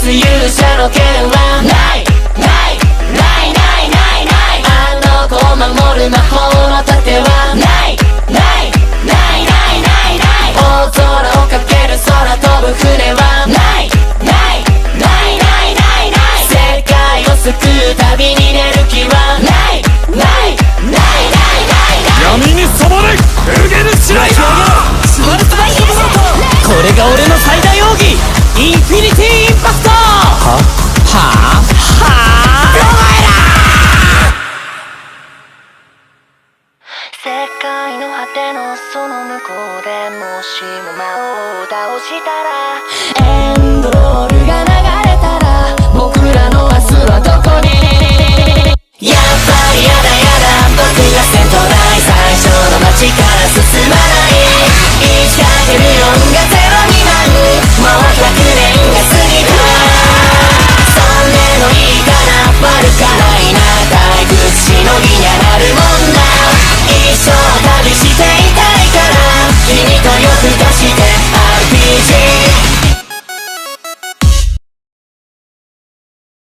す勇者の剣はないないないないないないあの子を守る魔法の盾はないないないないないない大空を駆ける空飛ぶ船は世界の果てのその向こうでもしも魔王を倒したら